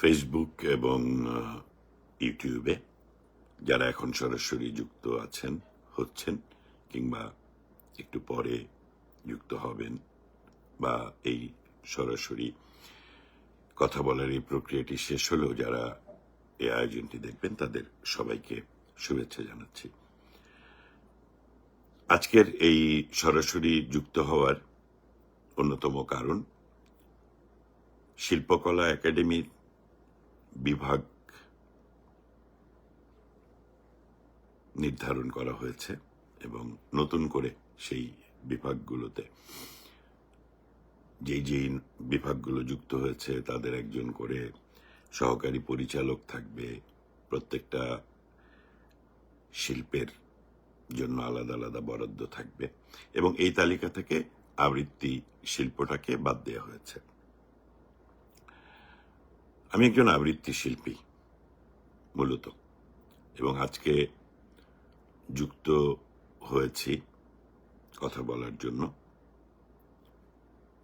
Facebook এবং ইউটিউবে যারা এখন সরাসরি যুক্ত আছেন, হচ্ছেন কিংবা একটু পরে যুক্ত হবেন বা এই সরাসরি কথা বলার এই প্রক্রিয়াটি শেষ হলেও যারা এই আয়োজনটি দেখবেন, তাদের সবাইকে শুভেচ্ছা জানাচ্ছি। আজকের এই সরাসরি যুক্ত হওয়ার অন্যতম কারণ শিল্পকলা একাডেমির বিভাগ নির্ধারণ করা হয়েছে এবং নতুন করে সেই বিভাগগুলোতে যেই যেই বিভাগগুলো যুক্ত হয়েছে, তাদের একজন করে সহকারী পরিচালক থাকবে। প্রত্যেকটা শিল্পের জন্য আলাদা আলাদা বরাদ্দ থাকবে এবং এই তালিকা থেকে আবৃত্তি শিল্পটাকে বাদ দেওয়া হয়েছে। আমি একজন আবৃত্তি শিল্পী, মূলত। এবং আজকে যুক্ত হয়েছি কথা বলার জন্য।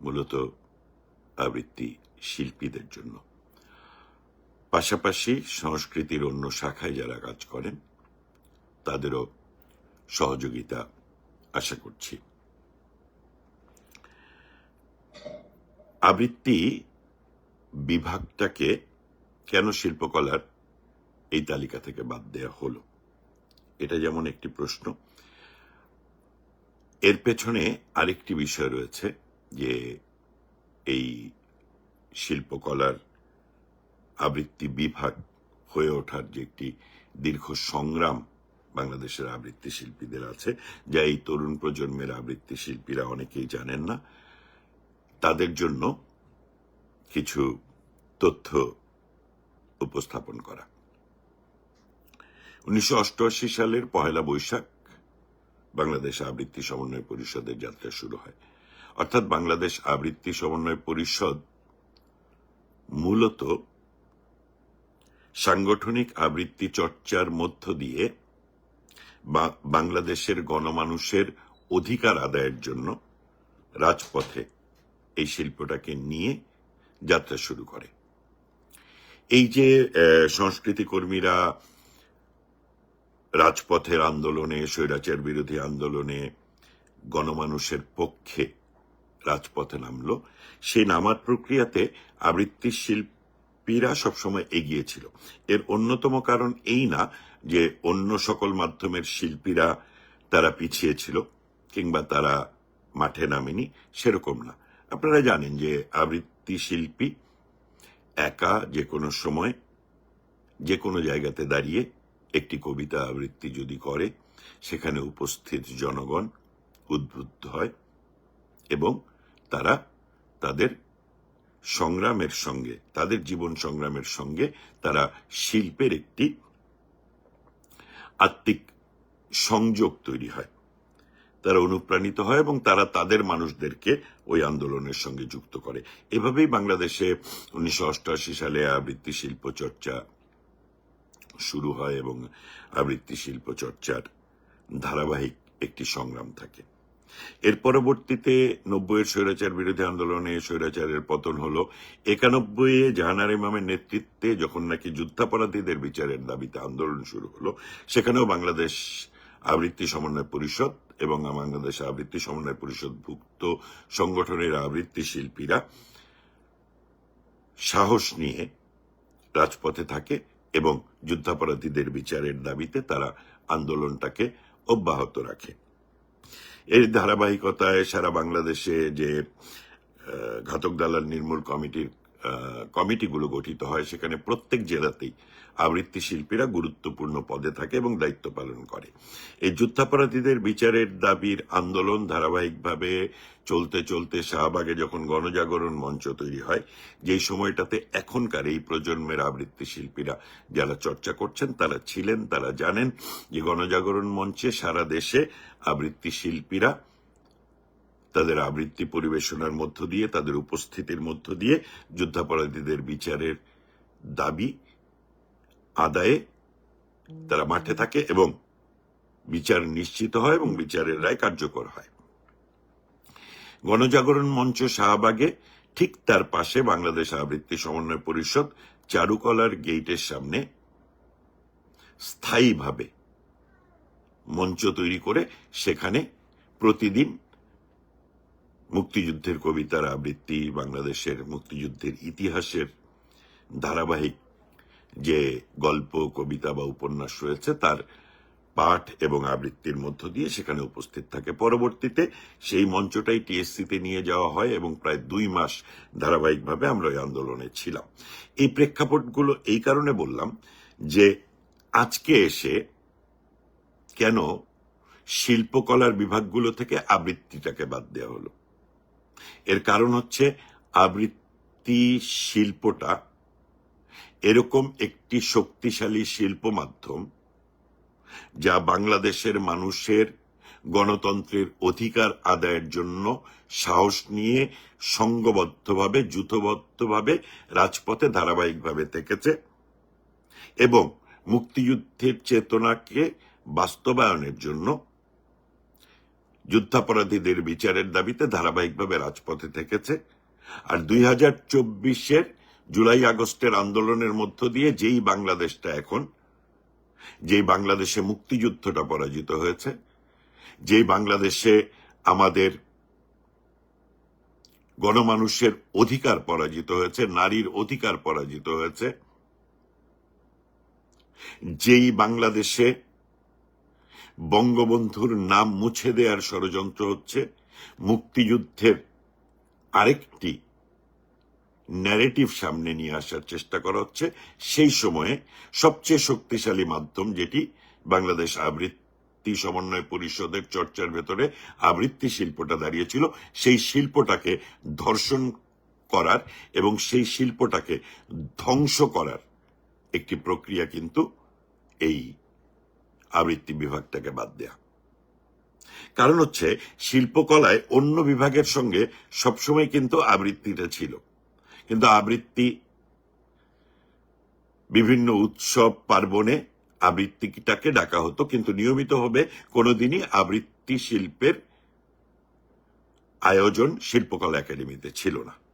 মূলত আবৃত্তি শিল্পীদের জন্য। পাশাপাশি সংস্কৃতির অন্য শাখায় যারা কাজ করেন, তাদেরও সহযোগিতা আশা করছি। আবৃত্তি বিভাগটাকে কেন শিল্পকলার এই তালিকা থেকে বাদ দেওয়া হলো? এটা যেমন একটি প্রশ্ন। এর পেছনে আরেকটি বিষয় রয়েছে যে এই শিল্পকলার আবৃত্তি বিভাগ হয়ে ওঠার যে একটি দীর্ঘ সংগ্রাম বাংলাদেশের আবৃত্তি শিল্পীদের আছে, যা এই তরুণ প্রজন্মের আবৃত্তি শিল্পীরা অনেকেই জানেন না, তাদের জন্য কিছু তথ্য উপস্থাপন করা। উনিশশো অষ্টআশি সালের পহেলা বৈশাখ বাংলাদেশ আবৃত্তি সমন্বয় পরিষদের যাত্রা শুরু হয়। অর্থাৎ বাংলাদেশ আবৃত্তি সমন্বয় পরিষদ মূলত সাংগঠনিক আবৃত্তি চর্চার মধ্য দিয়ে বাংলাদেশের গণমানুষের অধিকার আদায়ের জন্য রাজপথে এই শিল্পটাকে নিয়ে যাত্রা শুরু করে। এই যে সংস্কৃতি কর্মীরা রাজপথের আন্দোলনে, স্বৈরাচার বিরোধী আন্দোলনে গণমানুষের পক্ষে রাজপথে নামলো, সেই নামার প্রক্রিয়াতে আবৃত্তি শিল্পীরা সবসময় এগিয়েছিল এর অন্যতম কারণ এই না যে, অন্য সকল মাধ্যমের শিল্পীরা তারা পিছিয়ে ছিল কিংবা তারা মাঠে নামেনি, সেরকম না। আপনারা জানেন যে, আবৃত্তি শিল্পী একা যে কোনো সময়, যে কোনো জায়গাতে দাঁড়িয়ে একটি কবিতা আবৃত্তি যদি করে, সেখানে উপস্থিত জনগণ উদ্বুদ্ধ হয় এবং তারা তাদের সংগ্রামের সঙ্গে, তাদের জীবন সংগ্রামের সঙ্গে তারা শিল্পের একটি আত্মিক সংযোগ তৈরি হয়। তারা অনুপ্রাণিত হয় এবং তারা তাদের মানুষদেরকে ওই আন্দোলনের সঙ্গে যুক্ত করে। এভাবেই বাংলাদেশে উনিশশো অষ্টআশি সালে আবৃত্তি শিল্প চর্চা শুরু হয় এবং আবৃত্তি শিল্প চর্চার ধারাবাহিক একটি সংগ্রাম থাকে। এর পরবর্তীতে নব্বইয়ের স্বৈরাচার বিরোধী আন্দোলনে স্বৈরাচারের পতন হলো। একানব্বই জাহানার ইমামের নেতৃত্বে যখন নাকি যুদ্ধাপরাধীদের বিচারের দাবিতে আন্দোলন শুরু হলো, সেখানেও বাংলাদেশ আবৃত্তি সমন্বয় পরিষদ এবং বাংলাদেশ আবৃত্তি সমন্বয় পরিষদভুক্ত সংগঠনের আবৃত্তি শিল্পীরা সাহস নিয়ে রাজপথে থাকে এবং যুদ্ধাপরাধীদের বিচারের দাবিতে তারা আন্দোলনটাকে অব্যাহত রাখে। এর ধারাবাহিকতায় সারা বাংলাদেশে যে ঘাতক দালাল নির্মূল কমিটির কমিটিগুলো গঠিত হয়, সেখানে প্রত্যেক জেলাতেই আবৃত্তি শিল্পীরা গুরুত্বপূর্ণ পদে থাকে এবং দায়িত্ব পালন করে। এই যুদ্ধাপরাধীদের বিচারের দাবির আন্দোলন ধারাবাহিকভাবে চলতে চলতে শাহবাগে যখন গণজাগরণ মঞ্চ তৈরি হয়, যেই সময়টাতে এখনকার এই প্রজন্মের আবৃত্তি শিল্পীরা যারা চর্চা করছেন, তারা ছিলেন, তারা জানেন যে গণজাগরণ মঞ্চে সারা দেশে আবৃত্তি শিল্পীরা তাদের আবৃত্তি পরিবেশনার মধ্য দিয়ে, তাদের উপস্থিতির মধ্য দিয়ে যুদ্ধাপরাধীদের বিচারের দাবি আদায়ে তারা মাঠে থাকে এবং বিচার নিশ্চিত হয় এবং বিচারের রায় কার্যকর হয়। গণজাগরণ মঞ্চ শাহবাগে ঠিক তার পাশে বাংলাদেশ আবৃত্তি সমন্বয় পরিষদ চারুকলার গেটের সামনে স্থায়ীভাবে মঞ্চ তৈরি করে সেখানে প্রতিদিন মুক্তিযুদ্ধের কবিতার আবৃত্তি, বাংলাদেশের মুক্তিযুদ্ধের ইতিহাসের ধারাবাহিক যে গল্প, কবিতা বা উপন্যাস রয়েছে, তার পাঠ এবং আবৃত্তির মধ্য দিয়ে সেখানে উপস্থিত থাকে। পরবর্তীতে সেই মঞ্চটাই টিএসসিতে নিয়ে যাওয়া হয় এবং প্রায় দুই মাস ধারাবাহিকভাবে আমরা ওই আন্দোলনে ছিলাম। এই প্রেক্ষাপটগুলো এই কারণে বললাম যে আজকে এসে কেন শিল্পকলার বিভাগগুলো থেকে আবৃত্তিটাকে বাদ দেওয়া হলো। এর কারণ হচ্ছে আবৃত্তি শিল্পটা এরকম একটি শক্তিশালী শিল্প মাধ্যম যা বাংলাদেশের মানুষের গণতন্ত্রের অধিকার আদায়ের জন্য সাহস নিয়ে সংঘবদ্ধভাবে যুথবদ্ধভাবে রাজপথে ধারাবাহিকভাবে থেকেছে এবং মুক্তিযুদ্ধের চেতনাকে বাস্তবায়নের জন্য যুদ্ধাপরাধীদের বিচারের দাবিতে ধারাবাহিকভাবে রাজপথে থেকেছে। আর দুই হাজার চব্বিশের জুলাই আগস্টের আন্দোলনের মধ্য দিয়ে যেই বাংলাদেশটা এখন, যেই বাংলাদেশে মুক্তিযুদ্ধটা পরাজিত হয়েছে, যেই বাংলাদেশে আমাদের গণমানুষের অধিকার পরাজিত হয়েছে, নারীর অধিকার পরাজিত হয়েছে, যেই বাংলাদেশে বঙ্গবন্ধুর নাম মুছে দেওয়ার ষড়যন্ত্র হচ্ছে মুক্তিযুদ্ধের আরেকটি ন্যারেটিভ সামনে নিয়ে আসার চেষ্টা করা হচ্ছে। সেই সময়ে সবচেয়ে শক্তিশালী মাধ্যম যেটি বাংলাদেশ আবৃত্তি সমন্বয় পরিষদের চর্চার ভেতরে আবৃত্তি শিল্পটা দাঁড়িয়েছিল, সেই শিল্পটাকে ধর্ষণ করার এবং সেই শিল্পটাকে ধ্বংস করার একটি প্রক্রিয়া কিন্তু এই আবৃত্তি বিভাগটাকে বাদ দেয়া। কারণ হচ্ছে, শিল্পকলায় অন্য বিভাগের সঙ্গে সবসময় কিন্তু আবৃত্তিটা ছিল। কিন্তু আবৃত্তি, বিভিন্ন উৎসব, পার্বণে আবৃত্তিটাকে ডাকা হতো, কিন্তু নিয়মিতভাবে কোনোদিনই আবৃত্তি শিল্পের আয়োজন শিল্পকলা একাডেমিতে ছিল না।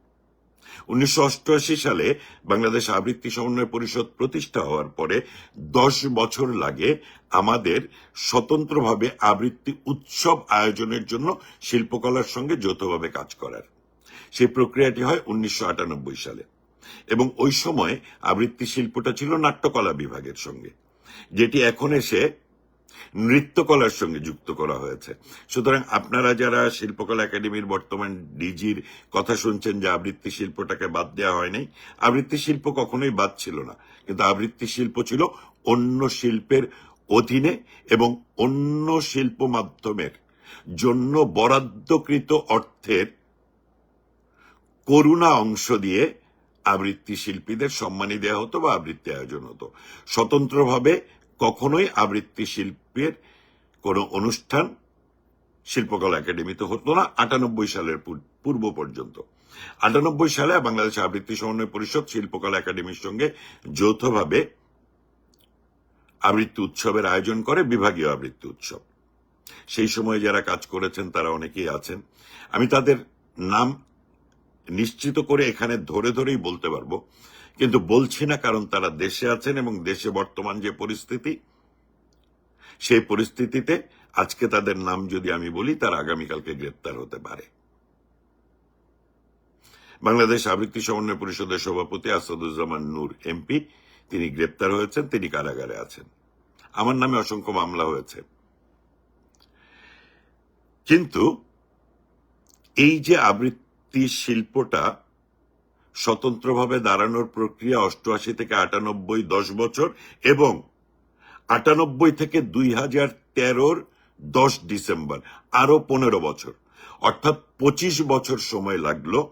উনিশশো সালে বাংলাদেশ আবৃত্তি সমন্বয় পরিষদ প্রতিষ্ঠা হওয়ার পরে দশ বছর লাগে আমাদের স্বতন্ত্রভাবে আবৃত্তি উৎসব আয়োজনের জন্য শিল্পকলার সঙ্গে যৌথভাবে কাজ করার। সেই প্রক্রিয়াটি হয় উনিশশো আটানব্বই সালে। এবং ওই সময় আবৃত্তি শিল্পটা ছিল নাট্যকলা বিভাগের সঙ্গে, যেটি এখন এসে নৃত্যকলার সঙ্গে যুক্ত করা হয়েছে। সুতরাং আপনারা যারা শিল্পকলা একাডেমির বর্তমান ডিজির কথা শুনছেন যে আবৃত্তি শিল্পটাকে বাদ দেওয়া হয়নি আবৃত্তি শিল্প কখনোই বাদ ছিল না। কিন্তু আবৃত্তি শিল্প ছিল অন্য শিল্পের অধীনে এবং অন্য শিল্প মাধ্যমের জন্য বরাদ্দকৃত অর্থের করুণা অংশ দিয়ে আবৃত্তি শিল্পীদের সম্মানী দেওয়া হতো বা আবৃত্তি আয়োজন হতো। স্বতন্ত্রভাবে কখনোই আবৃত্তি শিল্পের কোনো অনুষ্ঠান শিল্পকলা একাডেমিতে হতো না, আটানব্বই সালের পূর্ব পর্যন্ত। আটানব্বই সালে বাংলাদেশ আবৃত্তি সমন্বয় পরিষদ শিল্পকলা একাডেমির সঙ্গে যৌথভাবে আবৃত্তি উৎসবের আয়োজন করে, বিভাগীয় আবৃত্তি উৎসব। সেই সময় যারা কাজ করেছেন, তারা অনেকেই আছেন। আমি তাদের নাম নিশ্চিত করে এখানে ধরে ধরেই বলতে পারব। কিন্তু বলছি না কারণ তারা দেশে আছেন এবং দেশে বর্তমান যে পরিস্থিতি, সেই পরিস্থিতিতে আজকে তাদের নাম যদি আমি বলি, তারা আগামীকালকে গ্রেপ্তার হতে পারে। বাংলাদেশ আবৃত্তি সমন্বয় পরিষদের সভাপতি আসাদুজ্জামান নূর এমপি, তিনি গ্রেপ্তার হয়েছেন, তিনি কারাগারে আছেন। আমার নামে অসংখ্য মামলা হয়েছে। কিন্তু এই যে আবৃত্তি শিল্পটা স্বতন্ত্রভাবে দাঁড়ানোর প্রক্রিয়া অষ্টআশি থেকে আটানব্বই দশ বছর এবং আটানব্বই থেকে দুই হাজার তেরোর দশ ডিসেম্বর আরও পনেরো বছর। অর্থাৎ পঁচিশ বছর সময় লাগল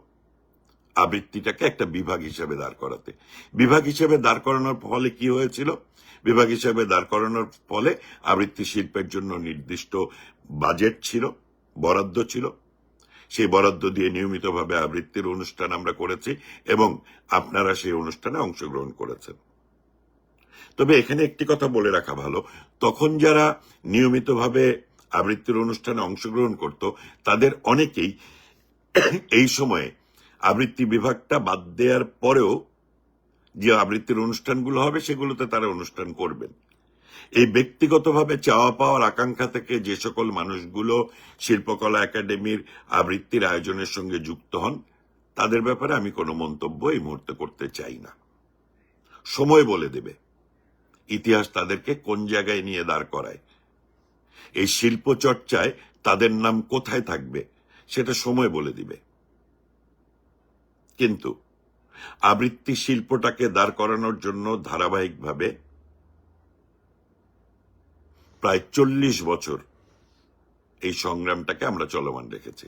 আবৃত্তিটাকে একটা বিভাগ হিসেবে দাঁড় করাতে। বিভাগ হিসেবে দাঁড় করানোর ফলে কি হয়েছিল? বিভাগ হিসেবে দাঁড় করানোর ফলে আবৃত্তি শিল্পের জন্য নির্দিষ্ট বাজেট ছিল, বরাদ্দ ছিল। সেই বরাদ্দ দিয়ে নিয়মিতভাবে আবৃত্তির অনুষ্ঠান আমরা করেছি এবং আপনারা সেই অনুষ্ঠানে অংশগ্রহণ করেছেন। তবে এখানে একটি কথা বলে রাখা ভালো, তখন যারা নিয়মিতভাবে আবৃত্তির অনুষ্ঠানে অংশগ্রহণ করত, তাদের অনেকেই এই সময়ে আবৃত্তি বিভাগটা বাদ দেওয়ার পরেও যে আবৃত্তির অনুষ্ঠানগুলো হবে সেগুলোতে তারা অনুষ্ঠান করবেন। এই ব্যক্তিগতভাবে চাওয়া পাওয়ার আকাঙ্ক্ষা থেকে যে সকল মানুষগুলো শিল্পকলা একাডেমির আবৃত্তির আয়োজনের সঙ্গে যুক্ত হন, তাদের ব্যাপারে আমি কোনো মন্তব্য এই মুহূর্তে করতে চাই না। সময় বলে দেবে। ইতিহাস তাদেরকে কোন জায়গায় নিয়ে দাঁড় করায়? এই শিল্প চর্চায় তাদের নাম কোথায় থাকবে, সেটা সময় বলে দিবে। কিন্তু আবৃত্তি শিল্পটাকে দাঁড় করানোর জন্য ধারাবাহিকভাবে প্রায় চল্লিশ বছর এই সংগ্রামটাকে আমরা চলমান রেখেছি।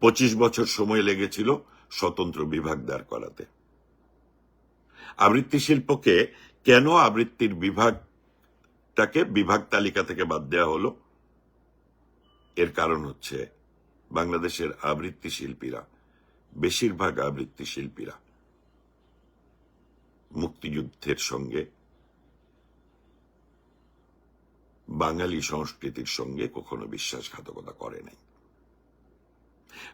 পঁচিশ বছর সময় লেগেছিল স্বতন্ত্র বিভাগ দাঁড় করাতে। আবৃত্তি শিল্পকে কেন আবৃত্তির বিভাগটাকে বিভাগ তালিকা থেকে বাদ দেওয়া হলো? এর কারণ হচ্ছে বাংলাদেশের আবৃত্তি শিল্পীরা, বেশিরভাগ আবৃত্তি শিল্পীরা মুক্তিযুদ্ধের সঙ্গে বাঙালি সংস্কৃতির সঙ্গে কখনো বিশ্বাসঘাতকতা করে নাই।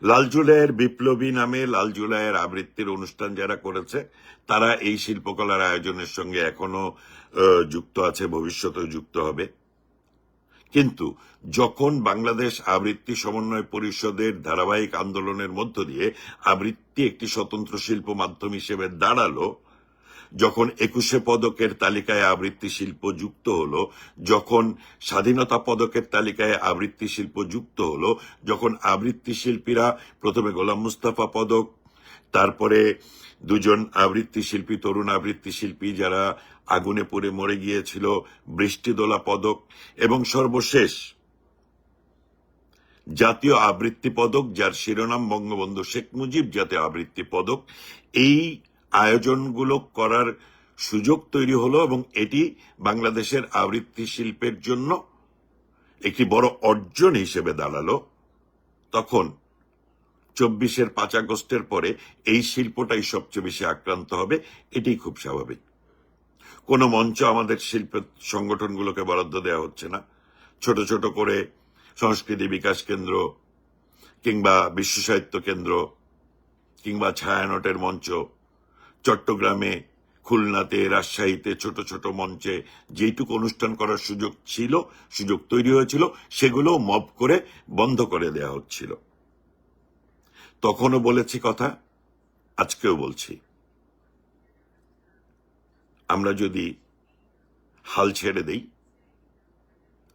লাল জুলাইয়ের বিপ্লবী নামে লাল জুলাইয়ের আবৃত্তির অনুষ্ঠান যারা করেছে, তারা এই শিল্পকলার আয়োজনের সঙ্গে এখনও যুক্ত আছে, ভবিষ্যতেও যুক্ত হবে। কিন্তু যখন বাংলাদেশ আবৃত্তি সমন্বয় পরিষদের ধারাবাহিক আন্দোলনের মধ্য দিয়ে আবৃত্তি একটি স্বতন্ত্র শিল্প মাধ্যম হিসেবে দাঁড়াল যখন একুশে পদকের তালিকায় আবৃত্তি শিল্প যুক্ত হলো, যখন স্বাধীনতা পদকের তালিকায় আবৃত্তি শিল্প যুক্ত হলো, যখন আবৃত্তি শিল্পীরা প্রথমে গোলাম মুস্তাফা পদক, তারপরে দুজন আবৃত্তি শিল্পী, তরুণ আবৃত্তি শিল্পী যারা আগুনে পড়ে মরে গিয়েছিল বৃষ্টিদোলা পদক এবং সর্বশেষ জাতীয় আবৃত্তি পদক, যার শিরোনাম বঙ্গবন্ধু শেখ মুজিব জাতীয় আবৃত্তি পদক, এই আয়োজনগুলো করার সুযোগ তৈরি হলো এবং এটি বাংলাদেশের আবৃত্তি শিল্পের জন্য একটি বড় অর্জন হিসেবে দাঁড়াল। তখন চব্বিশের পাঁচ আগস্টের পরে এই শিল্পটাই সবচেয়ে বেশি আক্রান্ত হবে এটি খুব স্বাভাবিক। কোনো মঞ্চ আমাদের শিল্প সংগঠনগুলোকে বরাদ্দ দেওয়া হচ্ছে না। ছোট ছোট করে সংস্কৃতি বিকাশ কেন্দ্র কিংবা বিশ্ব সাহিত্য কেন্দ্র কিংবা ছায়ানটের মঞ্চ চট্টগ্রামে, খুলনাতে, রাজশাহীতে ছোট ছোট মঞ্চে যেটুকু অনুষ্ঠান করার সুযোগ ছিল, সুযোগ তৈরি হয়েছিল সেগুলো মব করে বন্ধ করে দেওয়া হচ্ছিল। তখনও বলেছি কথা, আজকেও বলছি। আমরা যদি হাল ছেড়ে দেই,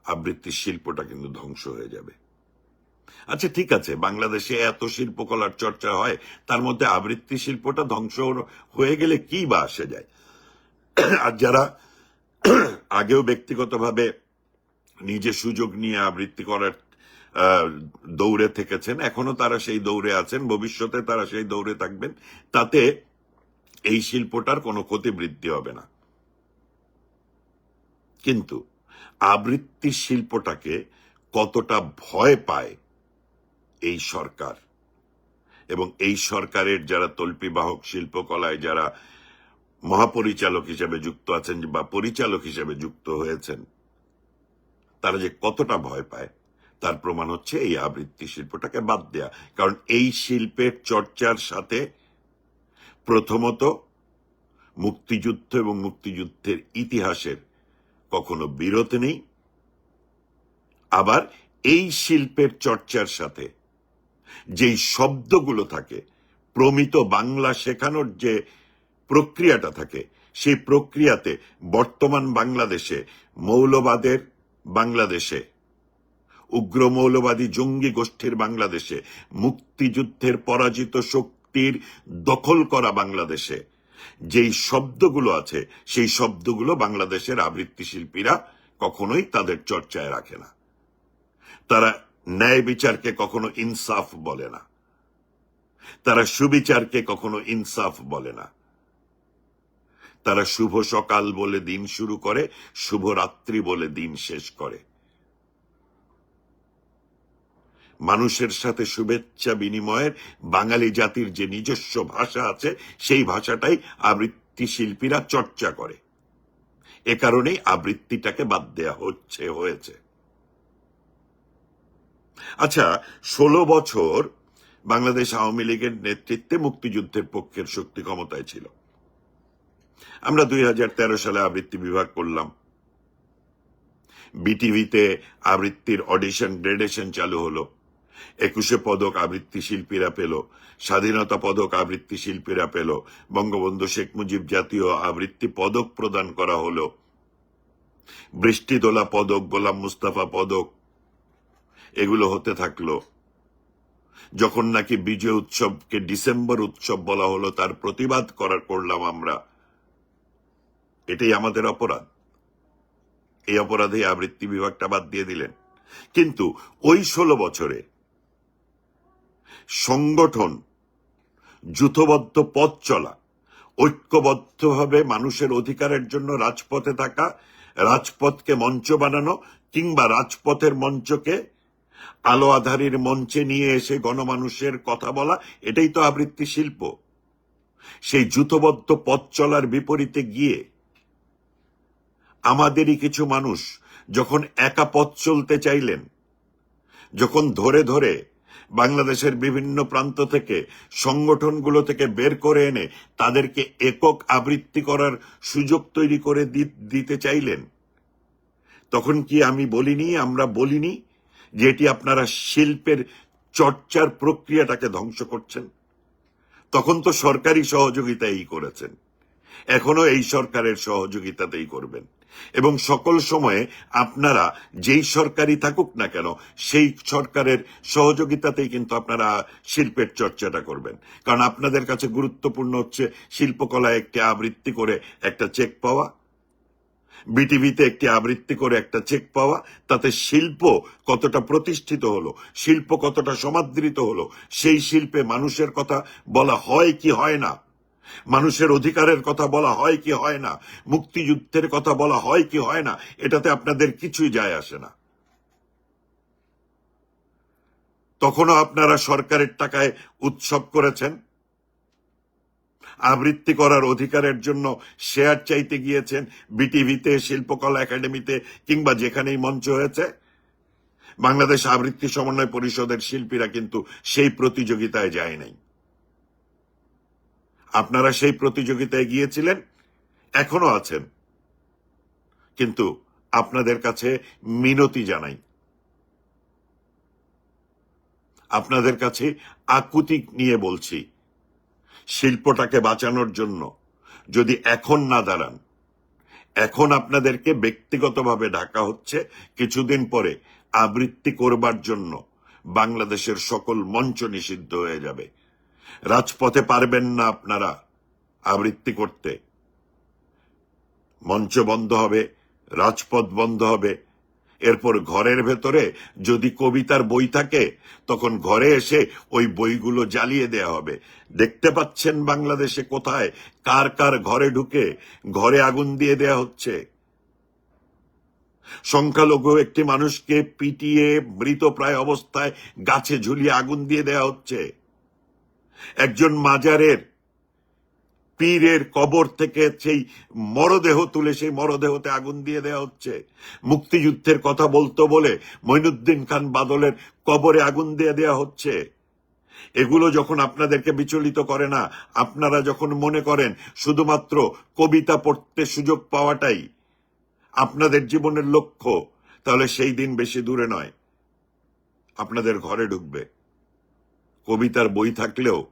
আবৃত্তির শিল্পটা কিন্তু ধ্বংস হয়ে যাবে। আচ্ছা ঠিক আছে। বাংলাদেশে এত শিল্পকলার চর্চা হয়, তার মধ্যে আবৃত্তি শিল্পটা ধ্বংস হয়ে গেলে কি বা আসে যায়? আর যারা আগেও ব্যক্তিগতভাবে নিজে সুযোগ নিয়ে আবৃত্তি করার দৌড়ে থেকেছেন, এখনও তারা সেই দৌড়ে আছেন, ভবিষ্যতে তারা সেই দৌড়ে থাকবেন, তাতে এই শিল্পটার কোনো ক্ষতি বৃদ্ধি হবে না। কিন্তু আবৃত্তি শিল্পটাকে কতটা ভয় পায় এই সরকার। এবং এই সরকারের যারা তল্পিবাহক শিল্পকলায় যারা মহাপরিচালক হিসেবে যুক্ত আছেন বা পরিচালক হিসেবে যুক্ত হয়েছেন, তারা যে কতটা ভয় পায়, তার প্রমাণ হচ্ছে এই আবৃত্তি শিল্পটাকে বাদ দেয়া। কারণ এই শিল্পের চর্চার সাথে প্রথমত মুক্তিযুদ্ধ এবং মুক্তিযুদ্ধের ইতিহাসের কখনো বিরত নেই। আবার এই শিল্পের চর্চার সাথে যেই শব্দগুলো থাকে, প্রমিত বাংলা শেখানোর যে প্রক্রিয়াটা থাকে, সেই প্রক্রিয়াতে বর্তমান বাংলাদেশে মৌলবাদের বাংলাদেশে, উগ্র মৌলবাদী জঙ্গি গোষ্ঠীর বাংলাদেশে, মুক্তিযুদ্ধের পরাজিত শক্তির দখল করা বাংলাদেশে, যেই শব্দগুলো আছে, সেই শব্দগুলো বাংলাদেশের আবৃত্তি শিল্পীরা কখনোই তাদের চর্চায় রাখে না। তারা ন্যায় বিচারকে কখনো ইনসাফ বলে না। তারা সুবিচারকে কখনো ইনসাফ বলে না। তারা শুভ সকাল বলে দিন শুরু করে, শুভ রাত্রি বলে দিন শেষ করে। মানুষের সাথে শুভেচ্ছা বিনিময়ের বাঙালি জাতির যে নিজস্ব ভাষা আছে, সেই ভাষাটাই আবৃত্তি শিল্পীরা চর্চা করে। এ কারণেই আবৃত্তিটাকে বাদ দেয়া হচ্ছে, হয়েছে। আচ্ছা ষোলো বছর বাংলাদেশ আওয়ামী লীগের নেতৃত্বে মুক্তিযুদ্ধের পক্ষের শক্তি ক্ষমতায় ছিল। আমরা দুই হাজার তেরো সালে আবৃত্তি বিভাগ করলাম। বিটিভিতে আবৃত্তির অডিশন, গ্রেডেশন চালু হলো। একুশে পদক আবৃত্তি শিল্পীরা পেল। স্বাধীনতা পদক আবৃত্তি শিল্পীরা পেল। বঙ্গবন্ধু শেখ মুজিব জাতীয় আবৃত্তি পদক প্রদান করা হলো। বৃষ্টিদোলা পদক, গোলাম মুস্তাফা পদক এগুলো হতে থাকল। যখন নাকি বিজয় উৎসবকে ডিসেম্বর উৎসব বলা হলো, তার প্রতিবাদ করার করলাম আমরা। এটাই আমাদের অপরাধ। এই অপরাধে আবৃত্তি বিভাগটা বাদ দিয়ে দিলেন। কিন্তু ওই ষোলো বছরে সংগঠন যুথবদ্ধ পথ চলা ঐক্যবদ্ধভাবে মানুষের অধিকারের জন্য রাজপথে থাকা, রাজপথকে মঞ্চ বানানো কিংবা রাজপথের মঞ্চকে আলো আধারির মঞ্চে নিয়ে এসে গণমানুষের কথা বলা, এটাই তো আবৃত্তি শিল্প। সেই যুথবদ্ধ পথ চলার বিপরীতে গিয়ে আমাদেরই কিছু মানুষ যখন একা পথ চলতে চাইলেন, যখন ধরে ধরে বাংলাদেশের বিভিন্ন প্রান্ত থেকে সংগঠনগুলো থেকে বের করে এনে তাদেরকে একক আবৃত্তি করার সুযোগ তৈরি করে দিতে চাইলেন, তখন কি আমি বলিনি, আমরা বলিনি? যে এটি আপনারা শিল্পের চর্চার প্রক্রিয়াটাকে ধ্বংস করছেন। তখন তো সরকারি সহযোগিতাই করেছেন। এখনও এই সরকারের সহযোগিতাতেই করবেন। এবং সকল সময়ে আপনারা যেই সরকারই থাকুক না কেন, সেই সরকারের সহযোগিতাতেই কিন্তু আপনারা শিল্পের চর্চাটা করবেন। কারণ আপনাদের কাছে গুরুত্বপূর্ণ হচ্ছে শিল্পকলায় একটি আবৃত্তি করে একটা চেক পাওয়া। বিটিভিতে একটি আবৃত্তি করে একটা চেক পাওয়া, তাতে শিল্প কতটা প্রতিষ্ঠিত হলো, শিল্প কতটা সমাদৃত হলো, সেই শিল্পে মানুষের কথা বলা হয় কি হয় না? মানুষের অধিকারের কথা বলা হয় কি হয় না? মুক্তিযুদ্ধের কথা বলা হয় কি হয় না? এটাতে আপনাদের কিছুই যায় আসে না। তখনও আপনারা সরকারের টাকায় উৎসব করেছেন আবৃত্তি করার অধিকারের জন্য শেয়ার চাইতে গিয়েছেন বিটিভিতে, শিল্পকলা একাডেমিতে কিংবা যেখানেই মঞ্চ হয়েছে। বাংলাদেশ আবৃত্তি সমন্বয় পরিষদের শিল্পীরা কিন্তু সেই প্রতিযোগিতায় যায় নাই। আপনারা সেই প্রতিযোগিতায় গিয়েছিলেন, এখনও আছেন। কিন্তু আপনাদের কাছে মিনতি জানাই। আপনাদের কাছে আকুতি নিয়ে বলছি শিল্পটাকে বাঁচানোর জন্য যদি এখন না দাঁড়ান, এখন আপনাদেরকে ব্যক্তিগতভাবে ঢাকা হচ্ছে কিছুদিন পরে আবৃত্তি করবার জন্য বাংলাদেশের সকল মঞ্চ নিষিদ্ধ হয়ে যাবে। রাজপথে পারবেন না আপনারা আবৃত্তি করতে। মঞ্চ বন্ধ হবে, রাজপথ বন্ধ হবে এরপর ঘরের ভেতরে যদি কবিতার বই থাকে, তখন ঘরে এসে ওই বইগুলো জ্বালিয়ে দেয়া হবে। দেখতে পাচ্ছেন বাংলাদেশে কোথায়, কার কার ঘরে ঢুকে ঘরে আগুন দিয়ে দেয়া হচ্ছে? সংখ্যালঘু একটি মানুষকে পিটিয়ে মৃতপ্রায় অবস্থায় গাছে ঝুলিয়ে আগুন দিয়ে দেয়া হচ্ছে। একজন মাজারের পীরের কবর থেকে সেই মরদেহ তুলে সেই মরদেহতে আগুন দিয়ে দেওয়া হচ্ছে। মুক্তিযুদ্ধের কথা বলতো বলে মইনুদ্দিন খান বাদলের কবরে আগুন দিয়ে দেওয়া হচ্ছে। এগুলো যখন আপনাদেরকে বিচলিত করে না, আপনারা যখন মনে করেন শুধুমাত্র কবিতা পড়তে সুযোগ পাওয়াটাই আপনাদের জীবনের লক্ষ্য, তাহলে সেই দিন বেশি দূরে নয়। আপনাদের ঘরে ঢুকবে। কবিতার বই থাকলেও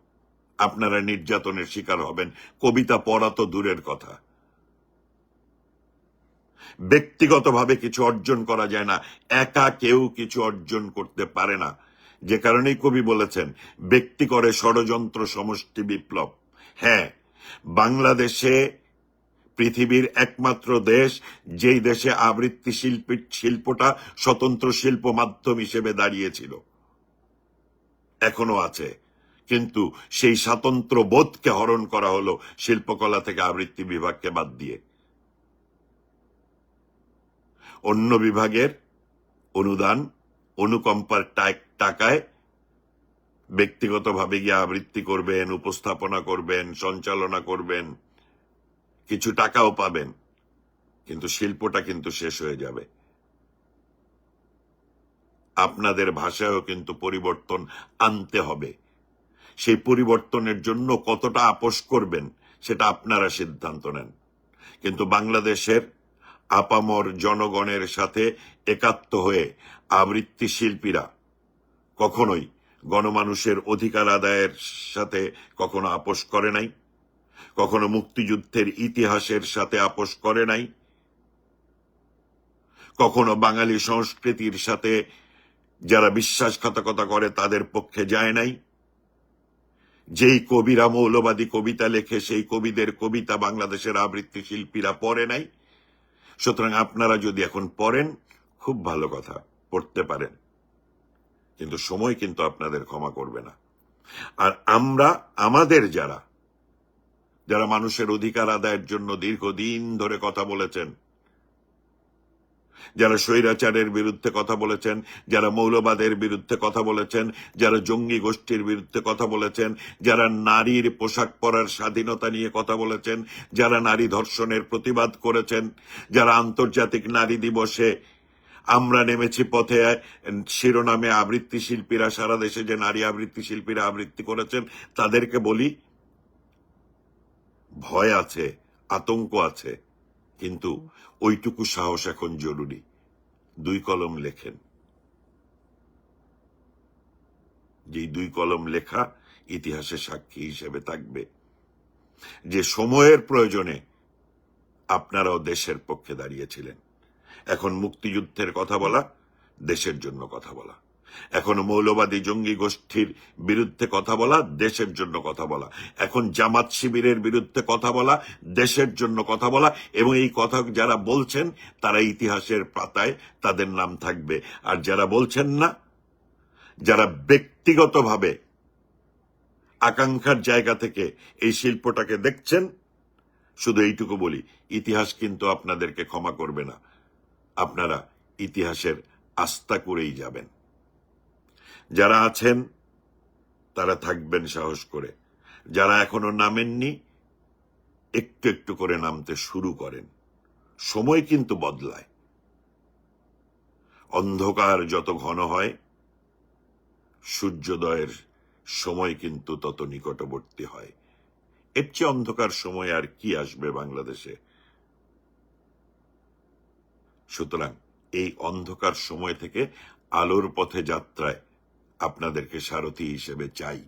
আপনারা নির্যাতনের শিকার হবেন। কবিতা পড়া তো দূরের কথা। ব্যক্তিগতভাবে কিছু অর্জন করা যায় না। একা কেউ কিছু অর্জন করতে পারে না। যে কারণেই কবি বলেছেন, ব্যক্তি করে ষড়যন্ত্র সমষ্টি বিপ্লব। হ্যাঁ বাংলাদেশে পৃথিবীর একমাত্র দেশ, যেই দেশে আবৃত্তি শিল্পী শিল্পটা স্বতন্ত্র শিল্প মাধ্যম হিসেবে দাঁড়িয়েছিল। এখনও আছে। কিন্তু সেই স্বাতন্ত্র বোধকে হরণ করা হলো শিল্পকলা থেকে আবৃত্তি বিভাগকে বাদ দিয়ে। অন্য বিভাগের অনুদান অনুকম্পার টাক- টাকায় ব্যক্তিগতভাবে গিয়ে আবৃত্তি করবেন, উপস্থাপনা করবেন, সঞ্চালনা করবেন, কিছু টাকাও পাবেন, কিন্তু শিল্পটা কিন্তু শেষ হয়ে যাবে। আপনাদের ভাষায়ও কিন্তু পরিবর্তন আনতে হবে। সেই পরিবর্তনের জন্য কতটা আপোষ করবেন সেটা আপনারা সিদ্ধান্ত নেন। কিন্তু বাংলাদেশের আপামর জনগণের সাথে একাত্ম হয়ে আবৃত্তি শিল্পীরা কখনোই গণমানুষের অধিকার আদায়ের সাথে কখনো আপোষ করে নাই, কখনো মুক্তিযুদ্ধের ইতিহাসের সাথে আপোষ করে নাই, কখনো বাঙালি সংস্কৃতির সাথে যারা বিশ্বাসঘাতকতা করে তাদের পক্ষে যায় নাই। যেই কবিরা মৌলবাদী কবিতা লেখে, সেই কবিদের কবিতা বাংলাদেশের আবৃত্তি শিল্পীরা পড়ে নাই। সুতরাং আপনারা যদি এখন পড়েন, খুব ভালো কথা, পড়তে পারেন। কিন্তু সময় কিন্তু আপনাদের ক্ষমা করবে না। আর আমরা, আমাদের যারা যারা মানুষের অধিকার আদায়ের জন্য দীর্ঘদিন ধরে কথা বলেছেন যারা স্বৈরাচারের বিরুদ্ধে কথা বলেছেন, যারা মৌলবাদের বিরুদ্ধে কথা বলেছেন, যারা জঙ্গি গোষ্ঠীর বিরুদ্ধে কথা বলেছেন, যারা নারীর পোশাক পরার স্বাধীনতা নিয়ে কথা বলেছেন, যারা নারী ধর্ষণের প্রতিবাদ করেছেন, যারা আন্তর্জাতিক নারী দিবসে আমরা নেমেছি পথে, শিরোনামে আবৃত্তি শিল্পীরা, সারা দেশে যে নারী আবৃত্তি শিল্পীরা আবৃত্তি করেছেন, তাদেরকে বলি, ভয় আছে, আতঙ্ক আছে। কিন্তু ওইটুকু সাহস এখন জরুরি। দুই কলম লেখেন। যেই দুই কলম লেখা ইতিহাসে সাক্ষী হিসেবে থাকবে। যে সময়ের প্রয়োজনে আপনারাও দেশের পক্ষে দাঁড়িয়েছিলেন। এখন মুক্তিযুদ্ধের কথা বলা, দেশের জন্য কথা বলা। এখন মৌলবাদী জঙ্গি গোষ্ঠীর বিরুদ্ধে কথা বলা, দেশের জন্য কথা বলা। এখন জামাত শিবিরের বিরুদ্ধে কথা বলা, দেশের জন্য কথা বলা এবং এই কথা যারা বলছেন, তারা ইতিহাসের পাতায় তাদের নাম থাকবে। আর যারা বলছেন না, যারা ব্যক্তিগতভাবে আকাঙ্ক্ষার জায়গা থেকে এই শিল্পটাকে দেখছেন, শুধু এইটুকু বলি, ইতিহাস কিন্তু আপনাদেরকে ক্ষমা করবে না। আপনারা ইতিহাসের আস্থা করেই যাবেন। যারা আছেন, তারা থাকবেন সাহস করে। যারা এখনও নামেননি, একটু একটু করে নামতে শুরু করেন। সময় কিন্তু বদলায়। অন্ধকার যত ঘন হয়, সূর্যোদয়ের সময় কিন্তু তত নিকটবর্তী হয়। এর চেয়ে অন্ধকার সময় আর কি আসবে বাংলাদেশে? সুতরাং এই অন্ধকার সময় থেকে আলোর পথে যাত্রায় আপনাদেরকে সারথি হিসেবে চাই।